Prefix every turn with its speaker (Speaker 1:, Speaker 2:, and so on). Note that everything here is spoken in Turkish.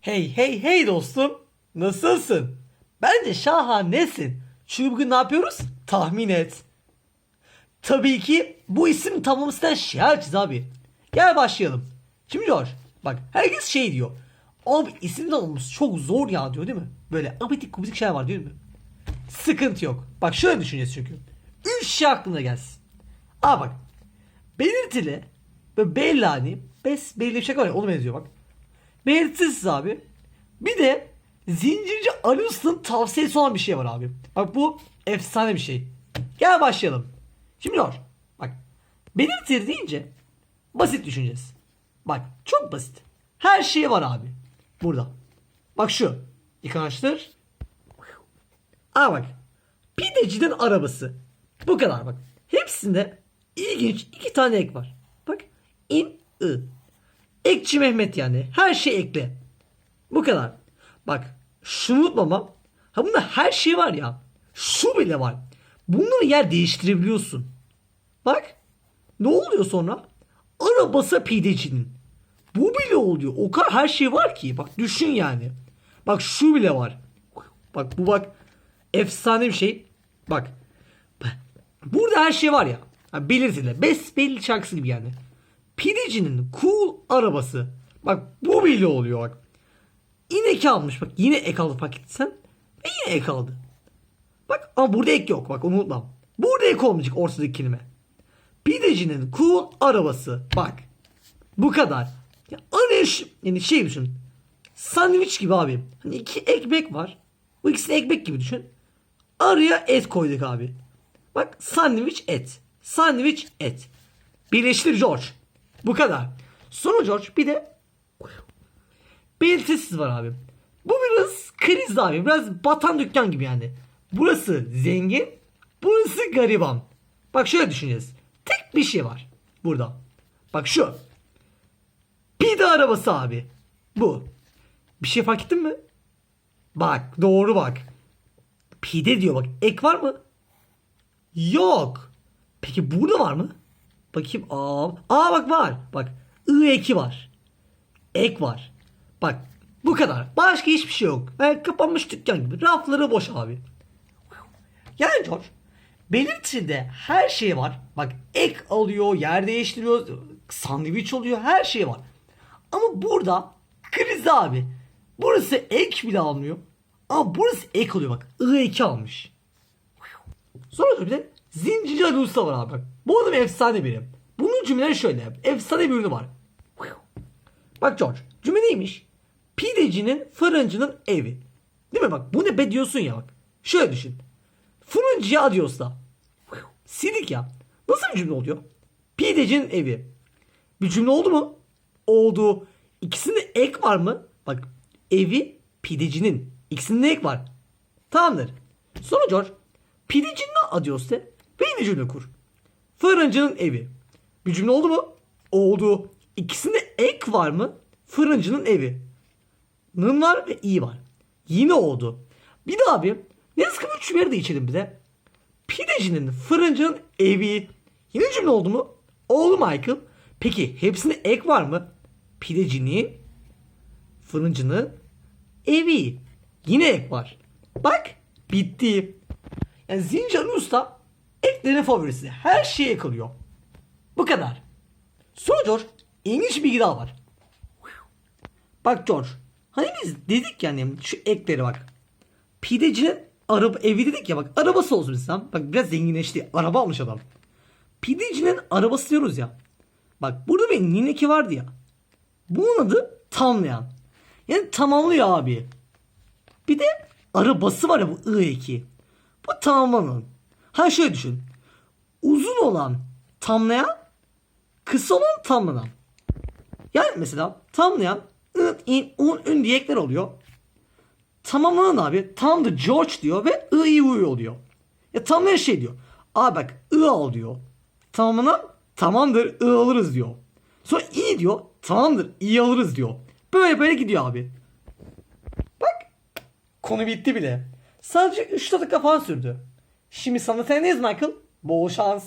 Speaker 1: Hey hey hey dostum. Nasılsın? Bence şahanesin. Çünkü bugün ne yapıyoruz? Tahmin et. Tabii ki bu isim tamamısından şiarçız abi. Gel başlayalım. Şimdi George bak herkes şey diyor. Abi isim tanımımız çok zor ya diyor değil mi? Böyle abitik kubitik şeyler var değil mi? Sıkıntı yok. Bak şöyle düşüneceğiz çünkü. Üç şey aklına gelsin. Aa bak. Belirtili ve belli hani. Bes belli bir şey var ya onu benziyor bak. Belirtisiz abi. Bir de zincirci Ali Usta'nın tavsiyesi olan bir şey var abi. Bak bu efsane bir şey. Gel başlayalım. Şimdi Lor. Bak. Belirtili deyince basit düşüneceğiz. Bak çok basit. Her şey var abi. Burada. Bak şu. Yıkanaçtır. Aa bak. Pidecinin arabası. Bu kadar bak. Hepsinde ilginç iki tane ek var. Bak. in ı. Ekçi Mehmet yani. Her şey ekle. Bu kadar. Bak şunu unutmamam. Ha bunda her şey var ya. Şu bile var. Bunları yer değiştirebiliyorsun. Bak. Ne oluyor sonra? Arabası pidecinin. Bu bile oluyor. O kadar her şey var ki. Bak düşün yani. Bak şu bile var. Bak bu bak. Efsane bir şey. Bak. Burada her şey var ya. Ha, belirtili. Besbelli şarkısı gibi yani. Pidecinin cool arabası. Bak bu bile oluyor bak. İnek almış bak yine ek aldı paketten ve yine ek aldı. Bak ama burada ek yok bak unutmam. Burada ek olmayacak ortadaki kelime. Pidecinin cool arabası. Bak. Bu kadar. Ya arayış yani şey düşün. Sandviç gibi abi. Hani iki ekmek var. Bu ikisini ekmek gibi düşün. Araya et koyduk abi. Bak sandviç et. Sandviç et. Birleştir George. Bu kadar. Sonra George bir de belirtisiz var abi. Bu biraz kriz abi. Biraz batan dükkan gibi yani. Burası zengin. Burası gariban. Bak şöyle düşüneceğiz. Tek bir şey var. Burada. Bak şu. Pide arabası abi. Bu. Bir şey fark ettin mi? Bak doğru bak. Pide diyor bak. Ek var mı? Yok. Peki burada var mı? Bakayım. Aa, aa bak var. Bak. I eki var. Ek var. Bak. Bu kadar. Başka hiçbir şey yok. Yani kapanmış dükkan gibi. Rafları boş abi. Yani George. Belirtide her şey var. Bak ek alıyor, yer değiştiriyor, sandviç oluyor, her şey var. Ama burada kriz abi. Burası ek bile almıyor. Ama burası ek oluyor bak. I eki almış. Sonra bir de Zincirci Ali Usta var abi. Bu adam efsane biri. Bunun cümleleri şöyle. Efsane bir ürünü var. Bak George. Cümle neymiş? Pidecinin fırıncının evi. Değil mi bak bu ne be diyorsun ya bak. Şöyle düşün. Fırıncıya adiosla. Silik ya. Nasıl bir cümle oluyor? Pidecinin evi. Bir cümle oldu mu? Oldu. İkisinde ek var mı? Bak evi pidecinin. İkisinde ek var. Tamamdır. Sonra George pidecinin adios de yine cümle kur. Fırıncının evi. Bir cümle oldu mu? Oldu. İkisinde ek var mı? Fırıncının evi. Nın var ve i var. Yine oldu. Bir daha bir ne sıkı bir cümleleri de içelim bir de. Pidecinin, fırıncının evi. Yine cümle oldu mu? Oldu Michael. Peki hepsinde ek var mı? Pidecinin, fırıncının evi. Yine ek var. Bak bitti. Yani Zincan Usta eklerin favorisi. Her şeye ekliyor. Bu kadar. Sonra George ilginç bilgi daha var. Bak George. Hani biz dedik yani şu ekleri bak. Pidecinin araba evi dedik ya bak arabası olsun insan. Bak biraz zenginleşti. Araba almış adam. Pidecinin arabası diyoruz ya. Bak burada bir nineki vardı ya. Bunun adı tamlayan. Yani tamamlıyor abi. Bir de arabası var ya bu I eki. Bu tamamlanan. Ha şöyle düşün. Uzun olan tamlayan, kısa olan tamlanan. Yani mesela tamlayan ın, in, un, ün diye ekler oluyor. Tamamlanan abi tam da George diyor ve ı, i, u oluyor. Ya tamlayan şey diyor. Abi bak ı al diyor. Tamamlanan tamamdır ı alırız diyor. Sonra i diyor tamamdır i alırız diyor. Böyle böyle gidiyor abi. Bak konu bitti bile. Sadece 3 dakika falan sürdü. Şimdi sana seneyiz Michael. Bol şans.